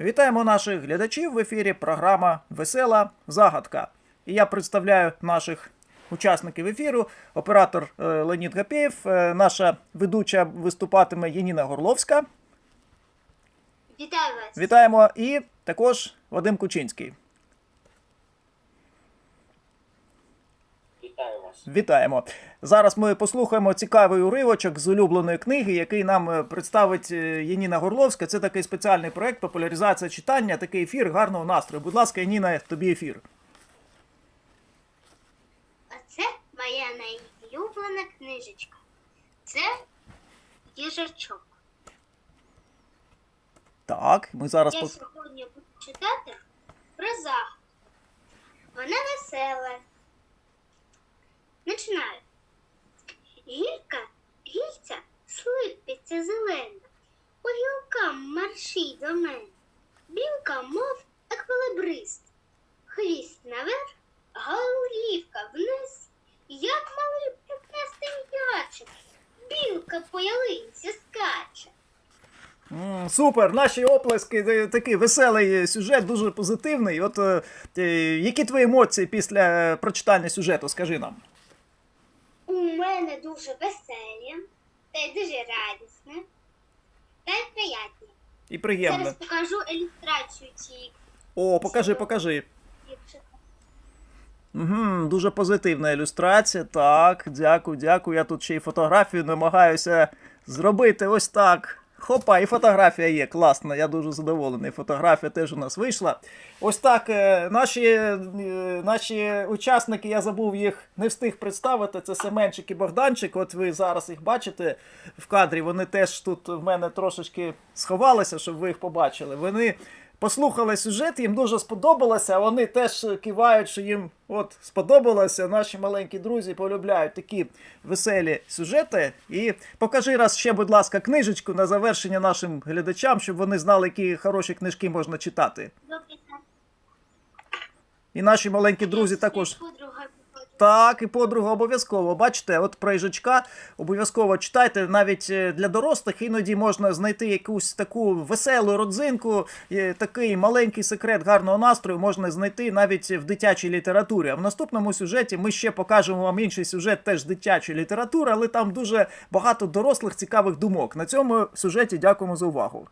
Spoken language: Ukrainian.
Вітаємо наших глядачів в ефірі. Програма Весела Загадка. І я представляю наших учасників ефіру. Оператор е, Леонід Гапєєв, е, наша ведуча виступатиме Яніна Горловська. Вітаю вас. Вітаємо і також Вадим Кучинський. Вітаю вас. Вітаємо. Зараз ми послухаємо цікавий уривочок з улюбленої книги, який нам е, представить е, Яніна Горловська. Це такий спеціальний проект популяризація читання, такий ефір гарного настрою. Будь ласка, Яніна, тобі ефір. А це моя найулюблена книжечка. Це їжачок. Так, ми зараз Я пос... сьогодні буду читати про захід. Вона весела. Слипиться зелена. По гілкам марші до мене. Білка, мов еквилибрист. Хвіст наверх, голівка вниз. Як малий прекрасний м'ячик. Білка по ялинці скаче. Супер, наші оплески, е, такий веселий сюжет, дуже позитивний. От е, е, які твої емоції після прочитання сюжету? Скажи нам. У мене дуже веселі, й дуже радісне, та й приятні. І приємно. Зараз покажу ілюстрацію цієї О, покажи, покажи. Угу, дуже позитивна ілюстрація. Так, дякую, дякую. Я тут ще й фотографію намагаюся зробити ось так. Хопа, і фотографія є. Класна, я дуже задоволений. Фотографія теж у нас вийшла. Ось так. е, Наші, е, наші учасники, я забув їх, не встиг представити. Це Семенчик і Богданчик. От ви зараз їх бачите в кадрі. Вони теж тут в мене трошечки сховалися, щоб ви їх побачили. Вони послухали сюжет, їм дуже сподобалося. Вони теж кивають, що їм от сподобалося. Наші маленькі друзі полюбляють такі веселі сюжети. І покажи раз ще, будь ласка, книжечку на завершення нашим глядачам, щоб вони знали, які хороші книжки можна читати. І наші маленькі друзі також. Так, і подруга обов'язково. Бачите, от про їжачка обов'язково читайте. Навіть е, для дорослих іноді можна знайти якусь таку веселу родзинку, такий маленький секрет гарного настрою можна знайти навіть в дитячій літературі. А в наступному сюжеті ми ще покажемо вам інший сюжет теж дитячої літератури, але там дуже багато дорослих цікавих думок. На цьому сюжеті дякуємо за увагу.